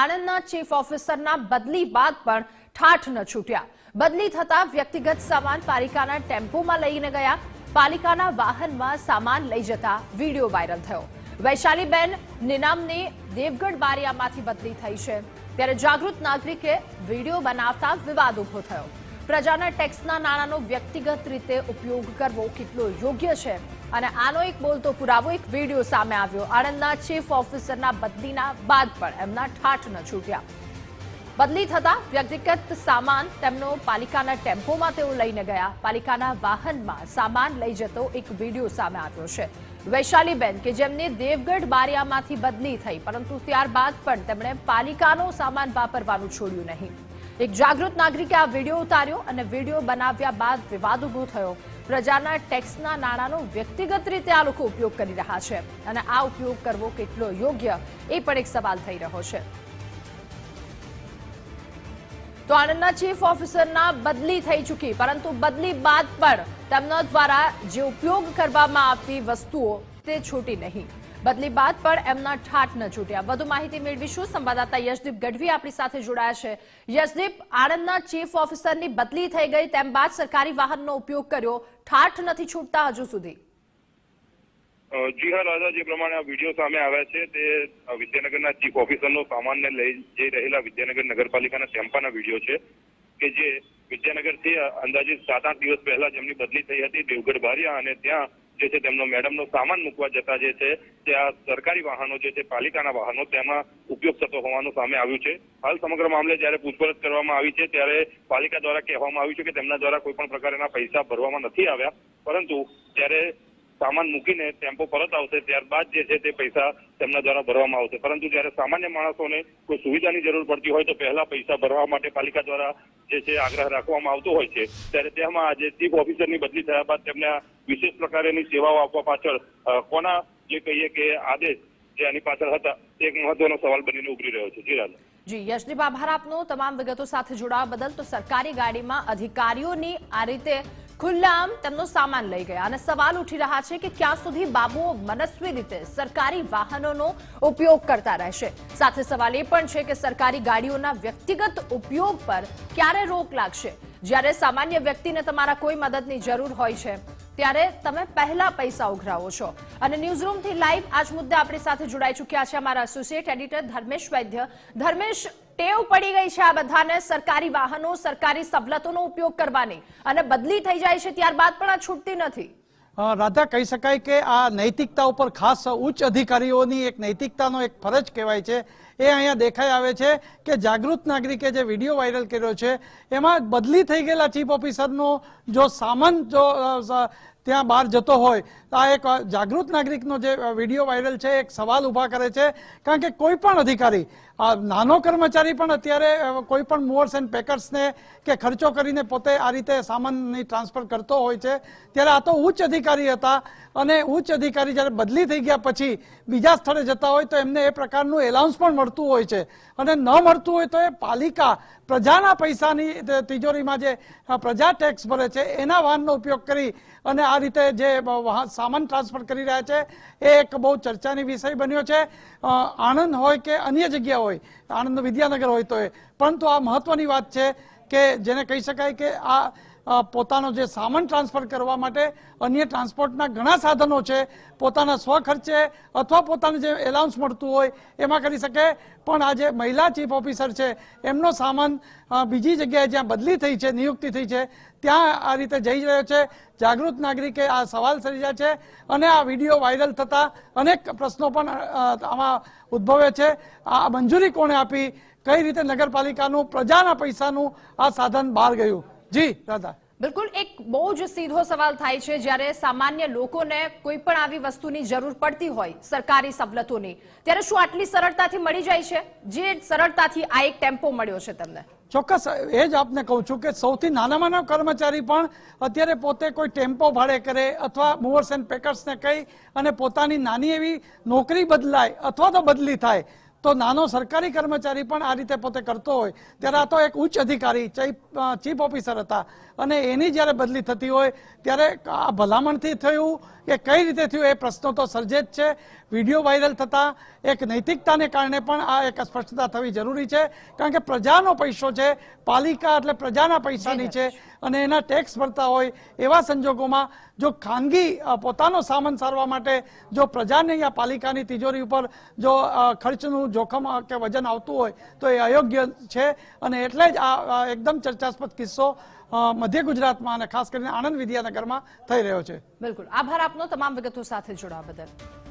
આણંદના chief ઓફિસરના બદલી બાદ પણ ઠાઠ ન છૂટ્યા. બદલી થતા વ્યક્તિગત સામાન પાલિકાના ટેમ્પોમાં લઈને ગયા. પાલિકાના વાહનમાં સામાન લઈ જતા વીડિયો વાયરલ થયો. વૈશાલીબેન નિનામની દેવગઢ બારિયામાંથી બદલી થઈ છે. ત્યારે જાગૃત નાગરિકે વીડિયો બનાવતા વિવાદ ઊભો થયો. પ્રજાના ટેક્સના નાણાંનો વ્યક્તિગત રીતે ઉપયોગ કરવો કેટલો યોગ્ય છે? અને આનો એક બોલતો પુરાવો, એક વીડિયો સામે આવ્યો. આણંદના ચીફ ઓફિસરના બદલીના બાદ પણ એમના ઠાઠ ન છૂટ્યા. બદલી થતા વ્યક્તિગત સામાન તેમનો પાલિકાના ટેમ્પોમાં તેઓ લઈને ગયા. પાલિકાના વાહનમાં સામાન લઈ જતો એક વીડિયો સામે આવ્યો છે. વૈશાલીબેન, કે જેમની દેવગઢ બારિયામાંથી બદલી થઈ, પરંતુ ત્યારબાદ પણ તેમણે પાલિકાનો સામાન વાપરવાનું છોડ્યું નહીં. એક જાગૃત નાગરિકે આ વીડિયો ઉતાર્યો અને વીડિયો બનાવ્યા બાદ વિવાદ ઊભો થયો. પ્રજાના ટેક્સના નાણાંનો વ્યક્તિગત રીતે આ લોકો ઉપયોગ કરી રહ્યા છે અને આ ઉપયોગ કરવો કેટલો યોગ્ય એ પણ એક સવાલ થઈ રહ્યો છે. તો આણંદના ચીફ ઓફિસરના બદલી થઈ ચૂકી, પરંતુ બદલી બાદ પણ તેમના દ્વારા જે ઉપયોગ કરવામાં આવતી વસ્તુઓ તે છૂટી નહીં. બદલી બાદ પણ એમના ઠાટ ન છૂટ્યા. વધુ માહિતી મેળવીશું. સંવાદદાતા યશદીપ ગઢવી આપણી સાથે જોડાયા છે. યશદીપ, આણંદના ચીફ ઓફિસરની બદલી થઈ ગઈ, તેમ બાદ સરકારી વાહનનો ઉપયોગ કર્યો. ઠાઠ નથી છૂટતા હજુ સુધી. જી હા, રાજા, જે પ્રમાણે આ વીડિયો સામે આવ્યા છે, તે વિદ્યાનગરના ચીફ ઓફિસરનો સામાનને લઈ જઈ રહેલા વિદ્યાનગર નગરપાલિકાના ચેમ્પાના વીડિયો છે, કે જે વિદ્યાનગરથી અંદાજિત સાત આઠ દિવસ પહેલા જેમની બદલી થઈ હતી, દેવગઢ બારિયા, અને ત્યાં જે છે તેમનો મેડમનો સામાન મૂકવા જતા જે છે ત્યાં સરકારી વાહનો જે છે, પાલિકાના વાહનો તેમાં ઉપયોગ થતો હોવાનું સામે આવ્યું છે. હાલ સમગ્ર મામલે જ્યારે પૂછપરછ કરવામાં આવી છે ત્યારે પાલિકા દ્વારા કહેવામાં આવ્યું છે કે તેમના દ્વારા કોઈ પણ પ્રકારના પૈસા ભરવામાં નથી આવ્યા. પરંતુ જ્યારે સામાન મૂકીને ટેમ્પો પરત આવશે, ત્યારબાદ જે છે તે પૈસા તેમના દ્વારા ભરવામાં આવશે. પરંતુ જ્યારે સામાન્ય માણસોને કોઈ સુવિધાની જરૂર પડતી હોય તો પહેલા પૈસા ભરવા માટે પાલિકા દ્વારા જે છે આગ્રહ રાખવામાં આવતો હોય છે, ત્યારે તેમાં આજે ચીફ ઓફિસરની બદલી થયા બાદ તેમને વિશેષ પ્રકારની સેવાઓ આપવા પાછળ કોના જે કહીએ કે આદેશ જે આની પાછળ હતા, તે એક મહત્વનો સવાલ બનીને ઉભરી રહ્યો છે. જી રાજા. જી, યશદીપ, આભાર આપનો. તમામ વિગતો સાથે જોડાવા બદલ તો સરકારી ગાડીમાં અધિકારીઓની આ રીતે ખુલ્લામ તેમનો સામાન લઈ ગયા અને સવાલ ઉઠી રહ્યા છે કે ક્યાં સુધી બાબુઓ મનસ્વી રીતે સરકારી વાહનોનો ઉપયોગ કરતા રહેશે. સાથે સવાલ એ પણ છે કે સરકારી ગાડીઓના વ્યક્તિગત ઉપયોગ પર ક્યારે રોક લાગશે? જ્યારે સામાન્ય વ્યક્તિને તમારા કોઈ મદદની જરૂર હોય છે. ત્યારે તમે પહેલા પૈસા ઉઘરાવો છો. અને ન્યૂઝરૂમથી લાઈવ આજ મુદ્દે આપણી સાથે જોડાઈ ચૂક્યા છે અમારા એસોસિએટ એડિટર ધર્મેશ વૈદ્ય. ધર્મેશ, ટેવ પડી ગઈ છે આ બધાને. સરકારી વાહનો, સરકારી સવલતોનો ઉપયોગ કરવાની. અને બદલી થઈ જાય છે ત્યારબાદ પણ આ છૂટતી નથી. રાધા, કહી શકાય કે આ નૈતિકતા ઉપર ખાસ ઉચ્ચ અધિકારીઓની એક નૈતિકતાનો એક ફરજ કહેવાય છે. એ અહીંયા દેખાઈ આવે છે કે જાગૃત નાગરિકે જે વીડિયો વાયરલ કર્યો છે, એમાં બદલી થઈ ગયેલા ચીફ ઓફિસરનો જો સામાન, જો ત્યાં બહાર જતો હોય આ એક જાગૃત નાગરિકનો જે વીડિયો વાયરલ છે, એક સવાલ ઊભા કરે છે. કારણ કે કોઈ પણ અધિકારી નાનો કર્મચારી પણ અત્યારે કોઈ પણ મૂવર્સ એન્ડ પેકર્સને કે ખર્ચો કરીને પોતે આ રીતે સામાનની ટ્રાન્સફર કરતો હોય છે, ત્યારે આ તો ઉચ્ચ અધિકારી હતા. અને ઉચ્ચ અધિકારી જ્યારે બદલી થઈ ગયા પછી બીજા સ્થળે જતા હોય, તો એમને એ પ્રકારનું એલાઉન્સ પણ મળતું હોય છે. અને ન મળતું હોય તો એ પાલિકા પ્રજાના પૈસાની તિજોરીમાં જે પ્રજા ટેક્સ ભરે છે, એના વાહનનો ઉપયોગ કરી અને આ રીતે જે સામાન ટ્રાન્સફર કરી રહ્યા છે, એ એક બહુ ચર્ચાની વિષય બન્યો છે. આણંદ હોય કે અન્ય જગ્યા હોય આણંદ વિદ્યાનગર હોય તો એ પરંતુ આ મહત્વની વાત છે કે જેને કહી શકાય કે આ પોતાનો જે સામાન ટ્રાન્સફર કરવા માટે અન્ય ટ્રાન્સપોર્ટના ઘણા સાધનો છે, પોતાના સ્વખર્ચે અથવા પોતાને જે એલાઉન્સ મળતું હોય એમાં કરી શકે. પણ આ જે મહિલા ચીફ ઓફિસર છે, એમનો સામાન બીજી જગ્યાએ જ્યાં બદલી થઈ છે, નિયુક્તિ થઈ છે, ત્યાં આ રીતે જઈ રહ્યો છે. જાગૃત નાગરિકે આ સવાલ સર્જ્યા છે અને આ વીડિયો વાયરલ થતા અનેક પ્રશ્નો પણ આમાં ઉદ્ભવે છે. આ મંજૂરી કોણે આપી? કઈ રીતે નગરપાલિકાનું પ્રજાના પૈસાનું આ સાધન બહાર ગયું? જી. રાધા બિલકુલ એક બહુ જ સીધો સવાલ થાય છે જ્યારે સામાન્ય લોકોને કોઈ પણ આવી વસ્તુની જરૂર પડતી હોય સરકારી સવલતોની. ત્યારે શું આટલી સરળતાથી મળી જાય છે? જે સરળતાથી આ એક ટેમ્પો મળ્યો છે તમને. ચોક્કસ એ જ આપને કહું છું કે સૌથી નાનામાં નાનો કર્મચારી પણ અત્યારે પોતે કોઈ ટેમ્પો ભાડે કરે અથવા મૂવર્સ એન્ડ પેકર્સને કહી અને પોતાની નાની એવી નોકરી બદલાય અથવા તો બદલી થાય. તો નાનો સરકારી કર્મચારી પણ આ રીતે પોતે કરતો હોય, ત્યારે આ તો એક ઉચ્ચ અધિકારી, ચીફ ઓફિસર હતા. અને એની જ્યારે બદલી થતી હોય, ત્યારે આ ભલામણથી થયું કે કઈ રીતે થયું એ પ્રશ્નો તો સર્જે જ છે. વીડિયો વાયરલ થતા એક નૈતિકતાને કારણે પણ આ એક સ્પષ્ટતા થવી જરૂરી છે. કારણ કે પ્રજાનો પૈસો છે પાલિકા એટલે પ્રજાના પૈસાની છે અને એના ટેક્સ ભરતા હોય એવા સંજોગોમાં જો ખાનગી પોતાનો સામાન સારવા માટે જો પ્રજાને યા પાલિકાની તિજોરી ઉપર જો ખર્ચનું જોખમ કે વજન આવતું હોય તો એ અયોગ્ય છે. અને એટલે જ આ એકદમ ચર્ચાસ્પદ કિસ્સો મધ્ય ગુજરાતમાં અને ખાસ કરીને આણંદ વિદ્યાનગરમાં થઈ રહ્યો છે. બિલકુલ. આભાર આપનો તમામ વિગતો સાથે જોડાવા બદલ.